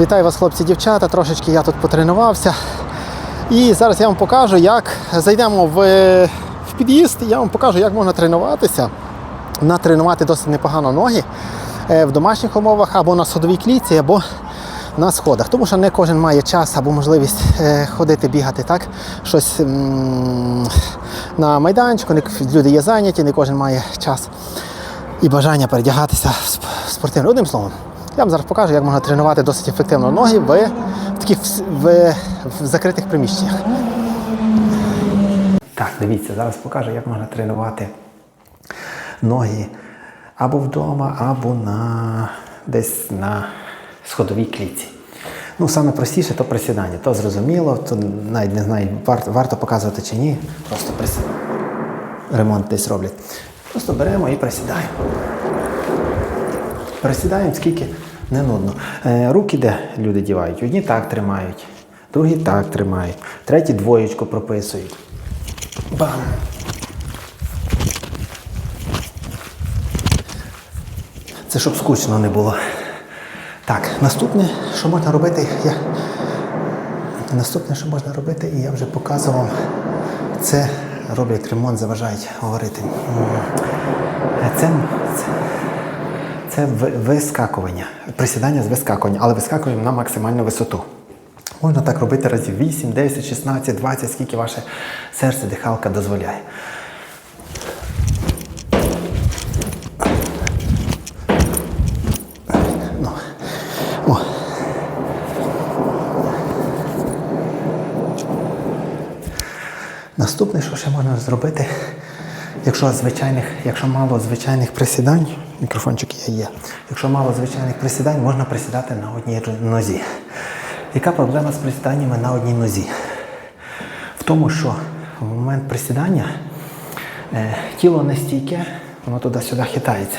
Вітаю вас, хлопці, дівчата. Трошечки я тут потренувався. І зараз я вам покажу, як зайдемо в, в під'їзд, я вам покажу, як можна тренуватися, натренувати досить непогано ноги е, в домашніх умовах або на сходовій клітці, або на сходах. Тому що не кожен має час або можливість е, ходити, бігати так, щось на майданчику, люди є зайняті, не кожен має час і бажання передягатися в сп- в спортивне. Одним словом, я вам зараз покажу, як можна тренувати досить ефективно ноги в таких в, в, в закритих приміщеннях. Так, дивіться, зараз покажу, як можна тренувати ноги або вдома, або на десь на сходовій клітці. Ну, саме простіше то присідання. То зрозуміло, то навіть не знаю, варто, варто показувати чи ні. Просто присідання. Ремонт десь роблять. Просто беремо і присідаємо. Присідаємо скільки не нудно. Е, руки де люди дівають? Одні так тримають, другі так тримають, треті двоєчку прописують. Бам! Це щоб скучно не було. Так, наступне, що можна робити, я... наступне, що можна робити, і я вже показував, це роблять ремонт, заважають говорити. Це, це, це вискакування, присідання з вискакуванням, але вискакуємо на максимальну висоту. Можна так робити разів 8, 10, 16, 20, скільки ваше серце, дихалка дозволяє. Ну. О. Наступне, що ще можна зробити, якщо звичайних, якщо мало звичайних присідань, мікрофончик є, є. Якщо мало звичайних присідань, можна присідати на одній нозі. Яка проблема з присіданнями на одній нозі? В тому, що в момент присідання е, тіло не стійке, воно туди-сюди хитається.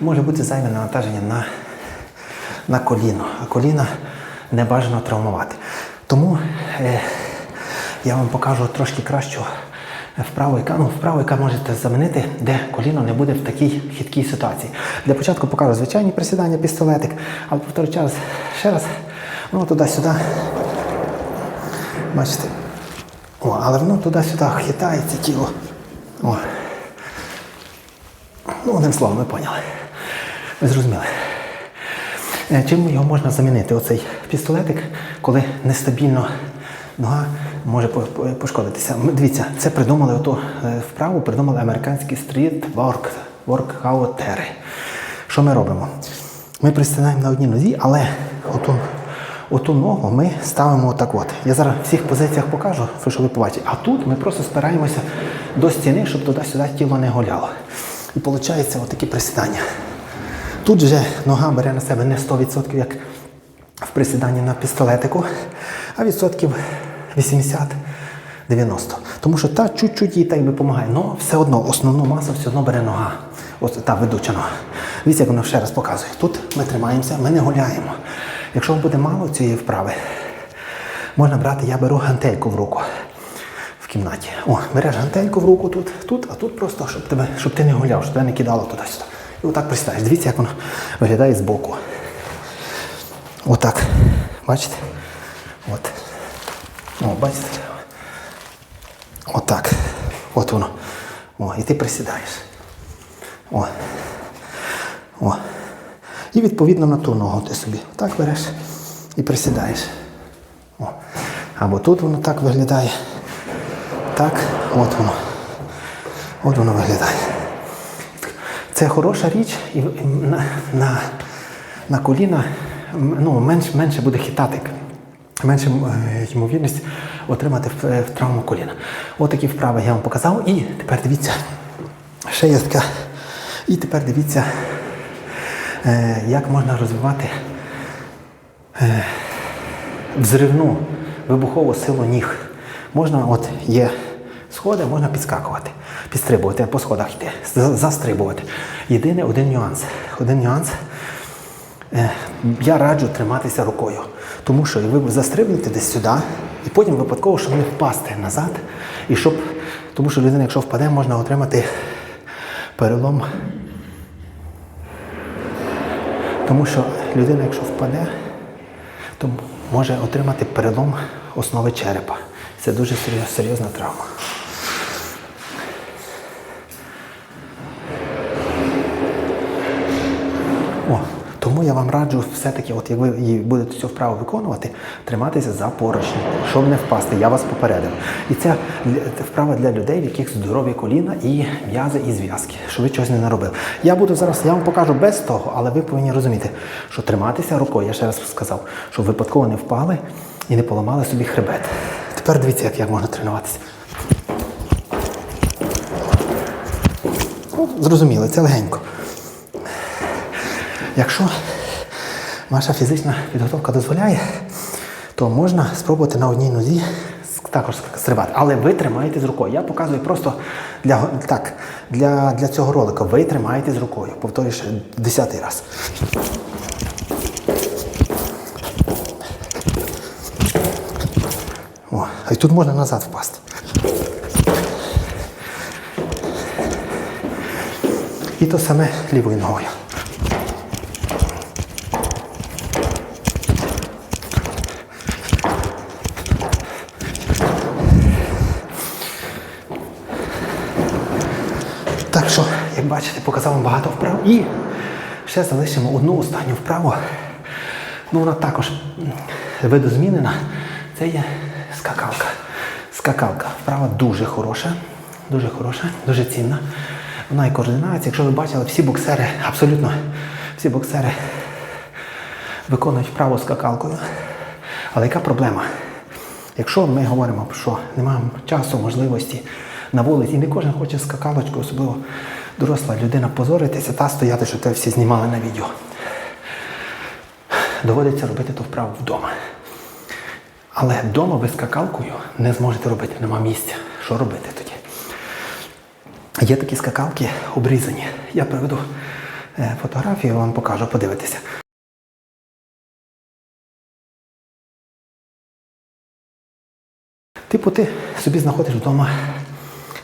Може бути зайве навантаження на, на коліно, а коліна не бажано травмувати. Тому е, я вам покажу трошки кращу вправу, яка, ну, вправу, яка можете замінити, де коліно не буде в такій хиткій ситуації. Для початку покажу звичайні присідання, пістолетик, але повторю час ще раз, воно туди-сюди. Бачите? О, але воно туди-сюди хитається тіло. О. Ну, одним словом, ви поняли. Ви зрозуміли. Е, Чим його можна замінити? Оцей пістолетик, коли нестабільно нога може по- по- пошкодитися. Дивіться, це придумали оту е, вправу, придумали американські стріт ворк, воркаутери. Що ми робимо? Ми присідаємо на одній нозі, але оту, оту ногу ми ставимо отак от. Я зараз в всіх позиціях покажу, що ви побачите. А тут ми просто спираємося до стіни, щоб туди-сюди тіло не гуляло. І виходить отакі присідання. Тут же нога бере на себе не 100%, як в присіданні на пістолетику, а відсотків 80-90. Тому що та чуть-чуть їй так би допомагає. але все одно основну масу все одно бере нога. Ось та ведуча нога. Дивіться, як воно ще раз показує. Тут ми тримаємося, ми не гуляємо. Якщо вам буде мало цієї вправи, можна брати, я беру гантельку в руку в кімнаті. О, береш гантельку в руку тут, тут, а тут просто, щоб тебе, щоб ти не гуляв, щоб тебе не кидало туди-сюди. І отак пристаєш. Дивіться, як воно виглядає збоку. Отак. Бачите? О, бачите? Отак. От воно. О, і ти присідаєш. О. О. І відповідно на ту ногу ти собі так береш і присідаєш. О. Або тут воно так виглядає. Так, от воно. От воно виглядає. Це хороша річ, і на, на, на коліна ну, менш, менше буде хитати. Менше е, ймовірність отримати в- е, травму коліна. От вправи я вам показав. І тепер дивіться, ще є така. І тепер дивіться, е, як можна розвивати взривну вибухову силу ніг. Можна, от є сходи, можна підскакувати, підстрибувати, по сходах йти, застрибувати. Єдине один нюанс. Один нюанс. Е, Я раджу триматися рукою, тому що ви застрибнете десь сюди, і потім випадково, щоб не впасти назад, і щоб, тому що людина, якщо впаде, можна отримати перелом. Тому що людина, якщо впаде, то може отримати перелом основи черепа. Це дуже серйозна, серйозна травма. О, тому я вам раджу все-таки, от як ви будете цю вправу виконувати, триматися за поручні, щоб не впасти. Я вас попередив. І це вправа для людей, в яких здорові коліна і м'язи і зв'язки, щоб ви чогось не наробили. Я буду зараз, я вам покажу без того, але ви повинні розуміти, що триматися рукою, я ще раз сказав, щоб випадково не впали і не поламали собі хребет. Тепер дивіться, як, як можна тренуватися. Ну, зрозуміли, це легенько. Якщо ваша фізична підготовка дозволяє, то можна спробувати на одній нозі також стрибати. Але ви тримаєте з рукою. Я показую просто для, так, для, для цього ролика. Ви тримаєте з рукою. Повторюю ще десятий раз. О, а й тут можна назад впасти. І то саме лівою ногою. Так що, як бачите, показав вам багато вправ. І ще залишимо одну останню вправу. Ну, вона також видозмінена. Це є скакалка. Скакалка. Вправа дуже хороша, дуже хороша, дуже цінна. Вона і координація. Якщо ви бачили, всі боксери, абсолютно всі боксери виконують вправу скакалкою. Але яка проблема? Якщо ми говоримо, що немає часу, можливості на вулиці, і не кожен хоче скакалочку, особливо доросла людина, позоритися та стояти, що те всі знімали на відео. Доводиться робити ту вправу вдома. Але вдома ви скакалкою не зможете робити, нема місця. Що робити тоді? Є такі скакалки обрізані. Я приведу е, фотографію, вам покажу, подивитися. Типу, ти собі знаходиш вдома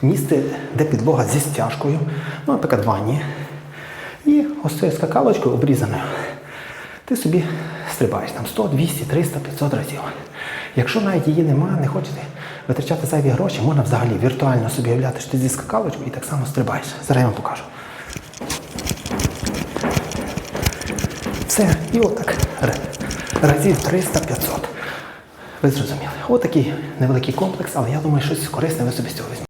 місце, де підлога зі стяжкою, ну, наприклад, ванні. І ось цією скакалочкою обрізаною. Ти собі стрибаєш там 100, 200, 300, 500 разів. Якщо навіть її немає, не хочете витрачати зайві гроші, можна взагалі віртуально собі уявляти, що ти зі скакалочкою і так само стрибаєш. Зараз я вам покажу. Все, і отак. Разів 300-500. Ви зрозуміли. Отакий невеликий комплекс, але я думаю, щось корисне ви собі з цього візьмете.